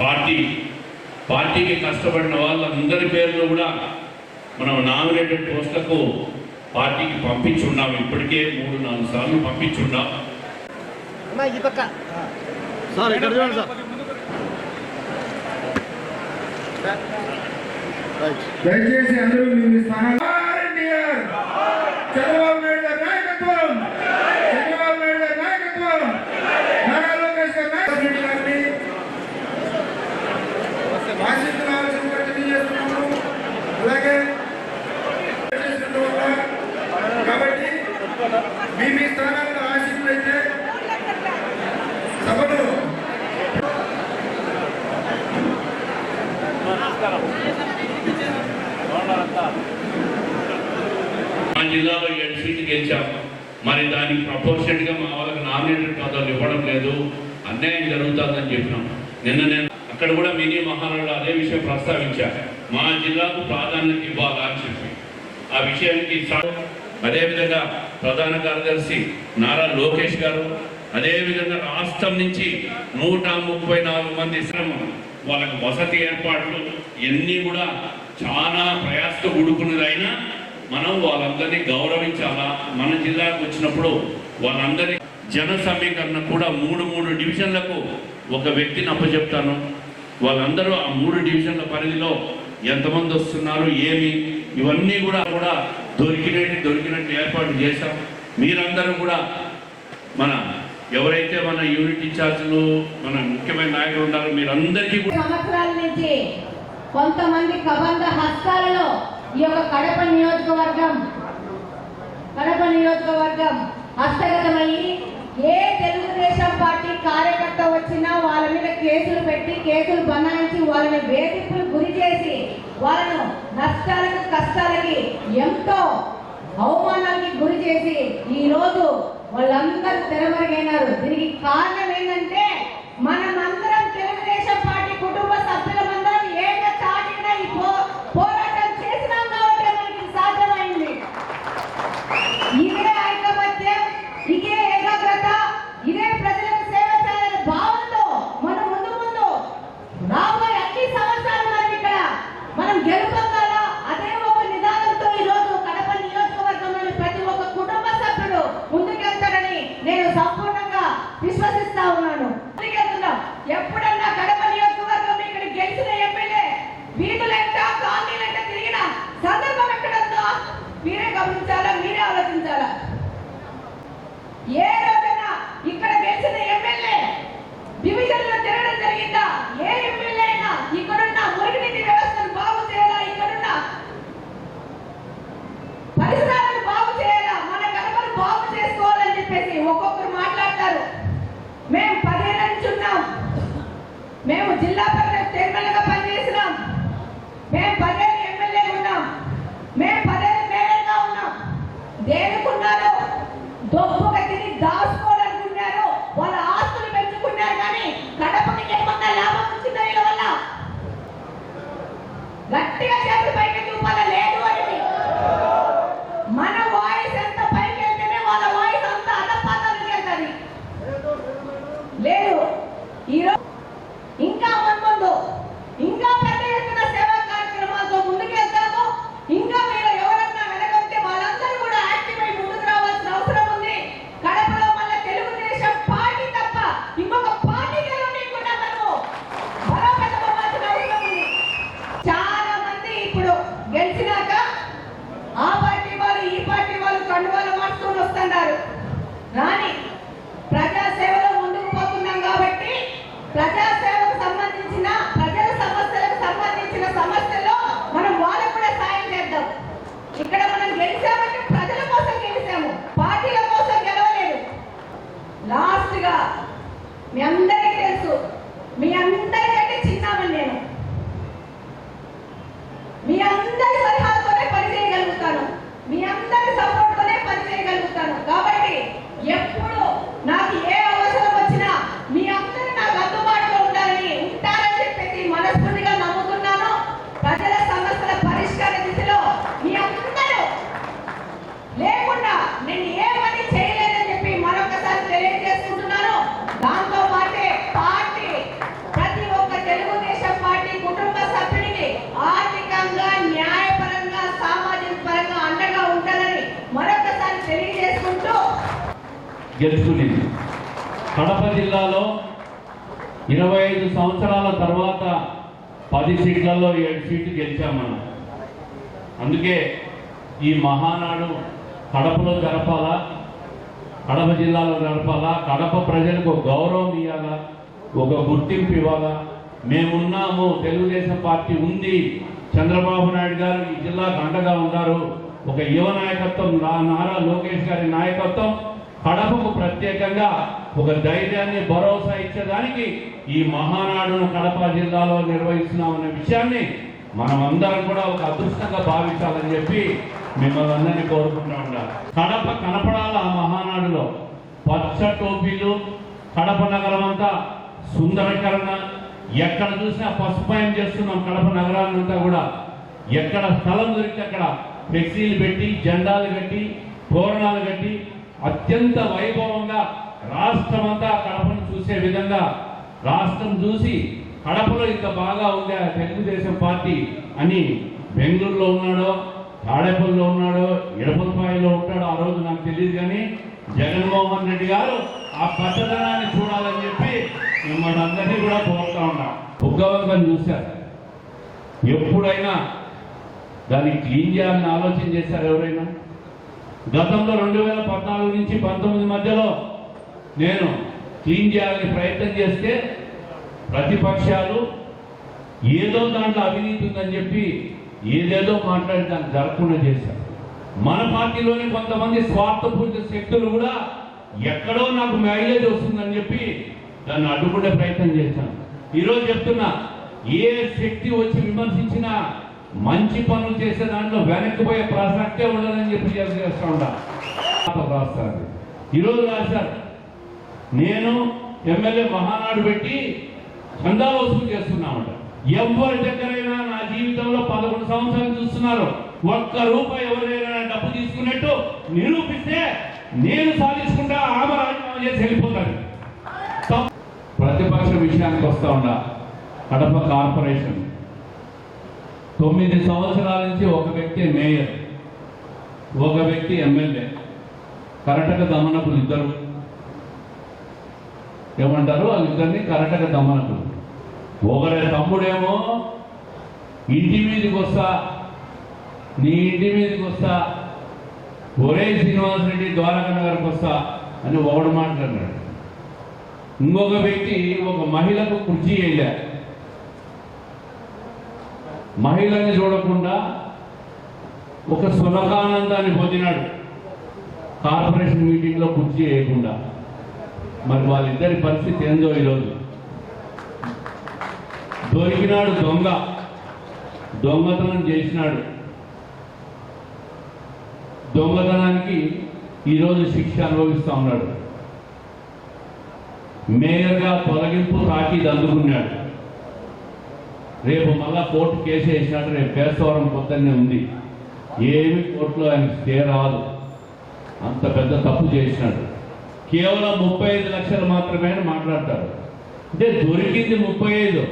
Party పార్టీకి కష్టపడిన వాళ్ళందరి పేర్లు కూడా మనం నామినేటెడ్ పోస్టులకు పార్టీకి పంపించున్నాం. ఇప్పటికే మూడు నాలుగు సార్లు పంపించున్నాం. దయచేసి అందరూ దానికి ప్రపోర్షన్గా మా వాళ్ళకి నామినేటెడ్ పదాలు ఇవ్వడం లేదు. అన్యాయం జరుగుతుందని చెప్పినాం. నిన్న నేను అక్కడ కూడా మినీ మహానాడు అదే విషయం ప్రస్తావించా. మా జిల్లాకు ప్రాధాన్యత ఇవ్వాలా అని చెప్పి. ఆ విషయానికి అదేవిధంగా ప్రధాన కార్యదర్శి నారా లోకేష్ గారు అదేవిధంగా రాష్ట్రం నుంచి నూట ముప్పై నాలుగు మంది శ్రమ వాళ్ళకి వసతి ఏర్పాట్లు ఇవన్నీ కూడా చాలా ప్రయాసతో కూడుకున్నదైనా మనం వాళ్ళందరినీ గౌరవించాలా? మన జిల్లాకు వచ్చినప్పుడు వాళ్ళందరి జన సమీకరణ కూడా మూడు మూడు డివిజన్లకు ఒక వ్యక్తిని అప్పచెప్తాను. వాళ్ళందరూ ఆ మూడు డివిజన్ల పరిధిలో ఎంతమంది వస్తున్నారు ఏమి ఇవన్నీ కూడా కూడా దొరికినట్టు దొరికినట్టు ఏర్పాటు చేశాం. మీరందరూ కూడా మన ఎవరైతే మన యూనిట్ ఇన్ఛార్జీలు మన ముఖ్యమైన నాయకులు ఉన్నారో మీరందరికీ సంవత్సరాల నుంచి కొంతమంది కబంధ హస్తాలలో ఈ యొక్క కడప నియోజకవర్గం కడప నియోజకవర్గం హస్తగతమై ఏ తెలుగుదేశం పార్టీ కార్యకర్త వచ్చినా వాళ్ళ మీద కేసులు పెట్టి కేసులు బనాయించి వాళ్ళని వేధింపులు గురి చేసి వాళ్ళను నష్టాలకు కష్టాలకి ఎంతో అవమానాలకి గురి చేసి ఈరోజు వాళ్ళందరూ తెరమరుగైనారు. దీనికి కారణం ఏంటంటే మన You know? గెలుచుకునేది కడప జిల్లాలో ఇరవై ఐదు సంవత్సరాల తర్వాత పది సీట్లలో ఏడు సీట్లు గెలిచాం మనం. అందుకే ఈ మహానాడు కడపలో జరపాలా కడప జిల్లాలో జరపాలా కడప ప్రజలకు గౌరవం ఇవ్వాలా ఒక గుర్తింపు ఇవ్వాలా? మేమున్నాము తెలుగుదేశం పార్టీ ఉంది. చంద్రబాబు నాయుడు గారు ఈ జిల్లాకు అండగా ఉన్నారు. ఒక యువ నాయకత్వం నా- నారా లోకేష్ గారి నాయకత్వం కడపకు ప్రత్యేకంగా ఒక ధైర్యాన్ని భరోసా ఇచ్చేదానికి ఈ మహానాడును కడప జిల్లాలో నిర్వహిస్తున్నామనే విషయాన్ని మనం అందరం కూడా ఒక అదృష్టంగా భావించాలని చెప్పి మిమ్మల్ని అందరినీ కోరుకుంటా ఉండాలి. కడప కనపడాల ఆ మహానాడులో. పచ్చ టోపీలు కడప నగరం అంతా సుందరకరణ ఎక్కడ చూసినా పసుపాయం చేస్తున్నాం కడప నగరాన్ని అంతా కూడా. ఎక్కడ స్థలం దొరికితే అక్కడ ఫ్లెక్సీలు పెట్టి జెండాలు కట్టి తోరణాలు కట్టి అత్యంత వైభవంగా రాష్ట్రం అంతా కడపను చూసే విధంగా రాష్ట్రం చూసి కడపలో ఇంత బాగా ఉంది తెలుగుదేశం పార్టీ అని బెంగళూరులో ఉన్నాడో తాడేపల్లిలో ఉన్నాడో ఎడపలపాయలో ఉంటాడో ఆ రోజు నాకు తెలియదు కానీ జగన్మోహన్ రెడ్డి గారు ఆ పచ్చదనాన్ని చూడాలని చెప్పి మిమ్మల్ని అందరినీ కూడా కోరుతా ఉన్నాం. బుగ్గవంకం చూశారు. ఎప్పుడైనా దాన్ని క్లీన్ చేయాలని ఆలోచన చేశారు ఎవరైనా? గతంలో రెండు వేల పద్నాలుగు నుంచి పంతొమ్మిది మధ్యలో నేను క్లీన్ చేయాలని ప్రయత్నం చేస్తే ప్రతిపక్షాలు ఏదో దాంట్లో అవినీతి ఉందని చెప్పి ఏదేదో మాట్లాడి దాన్ని జరగకుండా చేశారు. మన పార్టీలోని కొంతమంది స్వార్థపూరిత శక్తులు కూడా ఎక్కడో నాకు మైలేజ్ వస్తుందని చెప్పి దాన్ని అడ్డుకునే ప్రయత్నం చేశాను. ఈరోజు చెప్తున్నా ఏ శక్తి వచ్చి విమర్శించినా మంచి పనులు చేసే దాంట్లో వెనక్కిపోయే ప్రసక్తే ఉండదని చెప్పి చేస్తా ఉండాలి రాస్తారు ఈరోజు రాశారు. నేను ఎమ్మెల్యే మహానాడు పెట్టి చందా వసూలు చేస్తున్నామట. ఎవరి దగ్గరైనా నా జీవితంలో పదకొండు సంవత్సరాలు చూస్తున్నారు. ఒక్క రూపాయి ఎవరైనా డబ్బు తీసుకున్నట్టు నిరూపిస్తే నేను సాధించుకుంటా ఆమె రాజీనామా చేసి వెళ్ళిపోతాను ప్రతిపక్ష విషయానికి వస్తా ఉండా. కడప కార్పొరేషన్. తొమ్మిది సంవత్సరాల నుంచి ఒక వ్యక్తి మేయర్ ఒక వ్యక్తి ఎమ్మెల్యే కరటక దమనకులు ఇద్దరు. ఏమంటారు? వాళ్ళిద్దరిని కరటక దమనకులు. ఒకరి తమ్ముడేమో ఇంటి మీదకి వస్తా నీ ఇంటి మీదకి వస్తా ఒరే శ్రీనివాస్ రెడ్డి ద్వారకా నగర్కి వస్తా అని ఒకడు మాట్లాడినాడు. ఇంకొక వ్యక్తి ఒక మహిళకు కుర్చీ వేయలే. మహిళని చూడకుండా ఒక సులభానందాన్ని పొందినాడు. కార్పొరేషన్ మీటింగ్లో కుర్చీ వేయకుండా. మరి వాళ్ళిద్దరి పరిస్థితి ఏందో ఈరోజు? దొరికినాడు దొంగ. దొంగతనం చేసినాడు. దొంగతనానికి ఈరోజు శిక్ష అనుభవిస్తూ ఉన్నాడు. మేయర్గా తొలగింపు తాకీదు అందుకున్నాడు. రేపు మళ్ళా కోర్టు కేసు వేసినట్టు రేపు పేసవరం పొద్దున్నే ఉంది. ఏమి కోర్టులో ఆయన స్టే రాదు. అంత పెద్ద తప్పు చేసినాడు. కేవలం ముప్పై ఐదు లక్షలు మాత్రమే అని మాట్లాడతారు. అంటే దొరికింది ముప్పై ఐదు.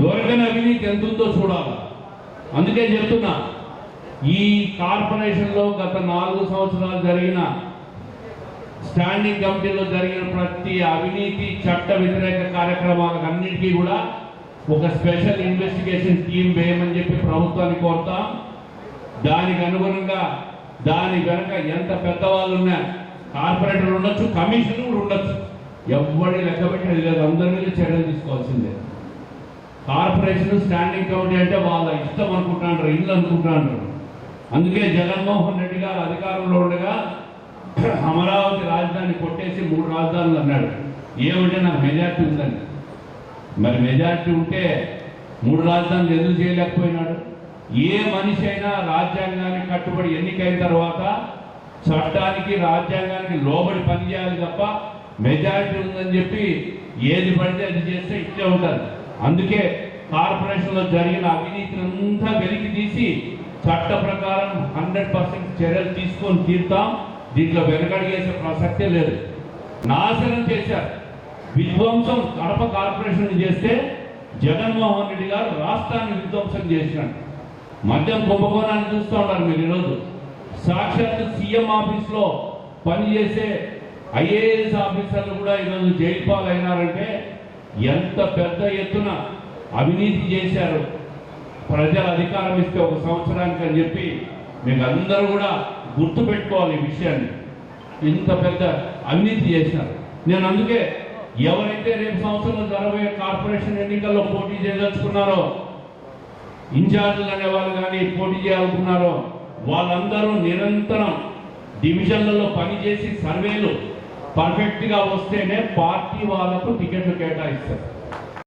దొరకని అవినీతి ఎంత ఉందో చూడాలి. అందుకే చెప్తున్నా ఈ కార్పొరేషన్లో గత నాలుగు సంవత్సరాలు జరిగిన స్టాండింగ్ కమిటీలో జరిగిన ప్రతి అవినీతి చట్ట వ్యతిరేక కార్యక్రమాలకు అన్నిటికీ కూడా ఒక స్పెషల్ ఇన్వెస్టిగేషన్ టీం వేయమని చెప్పి ప్రభుత్వాన్ని కోరుతాం. దానికి అనుగుణంగా దాని వెనక ఎంత పెద్దవాళ్ళు ఉన్నా కార్పొరేటర్ ఉండొచ్చు కమిషన్ కూడా ఉండొచ్చు. ఎవరి లెక్క పెట్టేది లేదు. అందరి మీద చర్యలు తీసుకోవాల్సిందే. కార్పొరేషన్ స్టాండింగ్ కమిటీ అంటే వాళ్ళ ఇష్టం అనుకుంటున్నారు ఇల్లు అనుకుంటున్నారు. అందుకే జగన్మోహన్ రెడ్డి గారు అధికారంలో ఉండగా అమరావతి రాజధాని కొట్టేసి మూడు రాజధానులు అన్నాడు. ఏమంటే నాకు మెజార్టీ ఉందండి. మరి మెజారిటీ ఉంటే మూడు రాజధానులు ఎందుకు చేయలేకపోయినాడు? ఏ మనిషి అయినా రాజ్యాంగానికి కట్టుబడి ఎన్నికైన తర్వాత చట్టానికి రాజ్యాంగానికి లోబడి పనిచేయాలి తప్ప మెజారిటీ ఉందని చెప్పి ఏది పడితే అది చేస్తే ఇట్లే ఉంటుంది. అందుకే కార్పొరేషన్లో జరిగిన అవినీతిని అంతా వెలికి తీసి చట్ట ప్రకారం హండ్రెడ్ పర్సెంట్ చర్యలు తీసుకొని తీరుతాం. దీంట్లో వెనకడిగేసే ప్రసక్తే లేదు. నాశనం చేశారు. విధ్వంసం కడప కార్పొరేషన్ చేస్తే జగన్మోహన్ రెడ్డి గారు రాష్ట్రాన్ని విధ్వంసం చేసినాడు. మద్యం కుంభకోణాన్ని చూస్తూ ఉన్నారు మీరు ఈరోజు. సాక్షాత్ సీఎం ఆఫీస్లో పనిచేసే ఐఏఎస్ ఆఫీసర్లు కూడా ఈరోజు జైలు పాలైనారంటే ఎంత పెద్ద ఎత్తున అవినీతి చేశారు. ప్రజల అధికారం ఇస్తే ఒక సంవత్సరానికి అని చెప్పి మీకు అందరూ కూడా గుర్తుపెట్టుకోవాలి ఈ విషయాన్ని. ఇంత పెద్ద అవినీతి చేసినారు నేను అందుకే ఎవరైతే రేపు సంవత్సరంలో జరగబోయే కార్పొరేషన్ ఎన్నికల్లో పోటీ చేయదలుచుకున్నారో ఇన్ఛార్జీలు అనేవాళ్ళు కానీ పోటీ చేయాలనుకున్నారో వాళ్ళందరూ నిరంతరం డివిజన్లలో పనిచేసి సర్వేలు పర్ఫెక్ట్గా వస్తేనే పార్టీ వాళ్ళకు టికెట్లు కేటాయిస్తారు.